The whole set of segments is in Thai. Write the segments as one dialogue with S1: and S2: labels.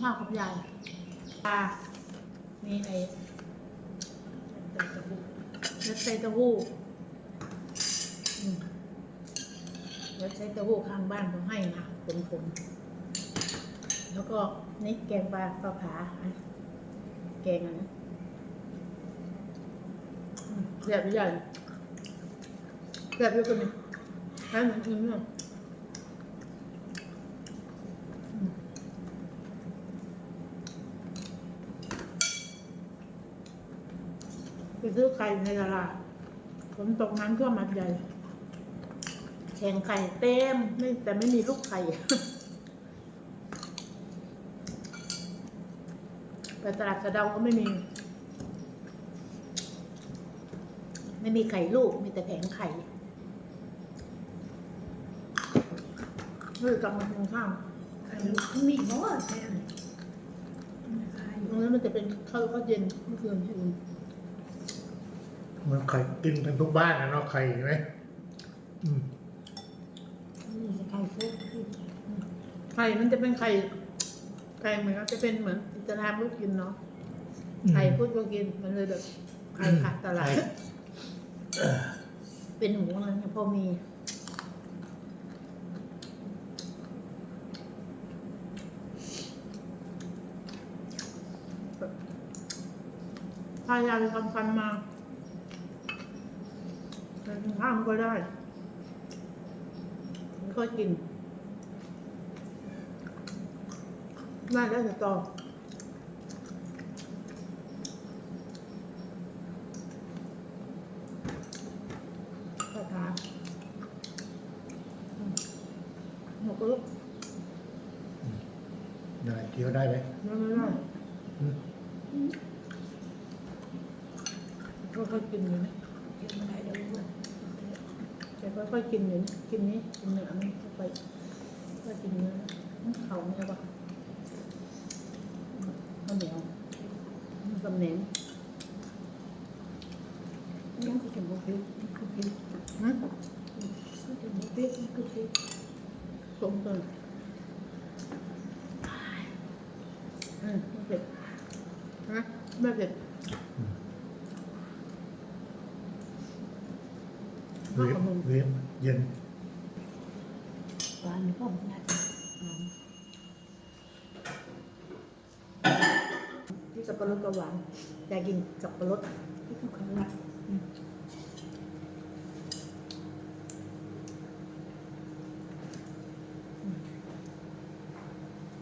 S1: ข้าวกับยายปลามีไอ้เล็ดใส่เต้าหู้เล็ดใส่เต้าหู้ข้างบ้านเขาให้นะขมๆแล้วก็นี่แกงปลาปลาผาแกงอันนะเรียบใหญ่เรียบเยอะกันเลยให้มันกินเนี่ย ซื้อไข่ในตลาดฝนตกน้ำท่วมมัดใหญ่แข่งไข่เต็มไม่แต่ไม่มีลูกไข่ไปตลาดกระเดาก็ไม่มี ไม่มีไข่ลูก มีแต่แผงไข่เฮ้ยกลับมาตรงข้าม
S2: ไข่ลูกมีบ่ใช่ไหมมันขายอ
S1: ตร
S2: ยู่
S1: งนั้นมันจะเป็นข้าวข้าวเย็นเมื่อคืนให้อุ่น
S3: มันไข่กินกันทุกบ้านนะเนาะไข่ไหมอืม
S2: นี่จะไข่ฟุกขึ้น
S1: ไข่มันจะเป็นไข่ไข่เหมือนกับจะเป็นเหมือนจะทำลูกกินเนาะไข่พูดก็กินมันเลยแบบไข่ขาดตลาดเป็นหมูอะไรเนี่ยพอมีพายายไปทำฟันมาแต่กิน ข้าวมันก็ได้มันก็กิน ได้แล้วจะต่อก็ทานหนูก็ลุก
S3: ได้เคี้ยวได้ไหม
S1: ไม่ไม่ได้
S3: อืม
S1: ก็ค่อยๆกินอยู่นะ
S2: เก็บมาได้เดี๋ยวรู้ว่า
S1: แต่ ค่อยๆกินอยู่นะกินนี้กินเนื้อนี่เข้าไปก็กินเนื้อเขาเนี่ยปะข้าวเหนียวกับแหนม
S2: ยังก็จะบ่พิษก็พิษ
S1: ฮะ
S2: ก็จะบ่พิษก็พิษ
S1: สมกันอืมไม่เผ็ดนะไม่เผ็ด
S3: เวียนเวียนเย็น
S2: หวานก็บ่น่าจะ
S1: ที่สับปะรดก็หวานอยากกินสับปะรด
S2: ที่เขาเขาว่า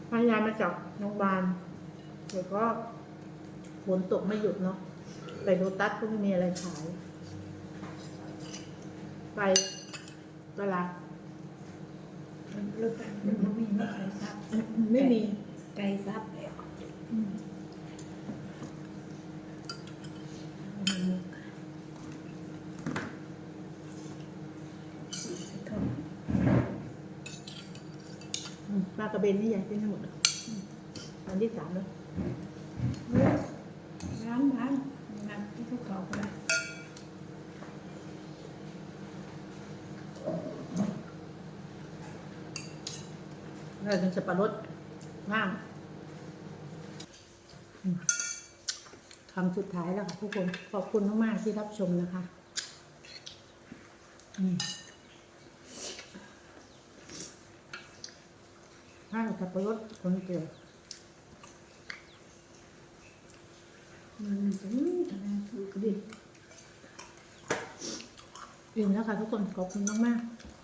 S1: พยายามมาจากโรงพยาบาลเดี๋ยวก็ฝนตกไม่หยุดเนาะไปโรตัสก็ไม่มีอะไรขาย ไปตลาด
S2: มันเลิกกันมันบ่มีไม่ใครซับ
S1: ไม่มี
S2: ไก่ซับแล้วทน
S1: อืมปลากระเบนนี่อยากกินทั้งหมดเลยอันที่สามแล้ว
S2: ร้านร้านนักที่เขาเขาก็ได้
S1: เรากินสับปะรดง่างอืมคำสุดท้ายแล้วค่ะทุกคน ขอบคุณมากๆที่รับชมนะคะข้าวสับปะรดคนเกลือ
S2: มันถึงทำไมคือกระดิ่ง
S1: อิ่มแล้วค่ะทุกคน ขอบคุณมากๆ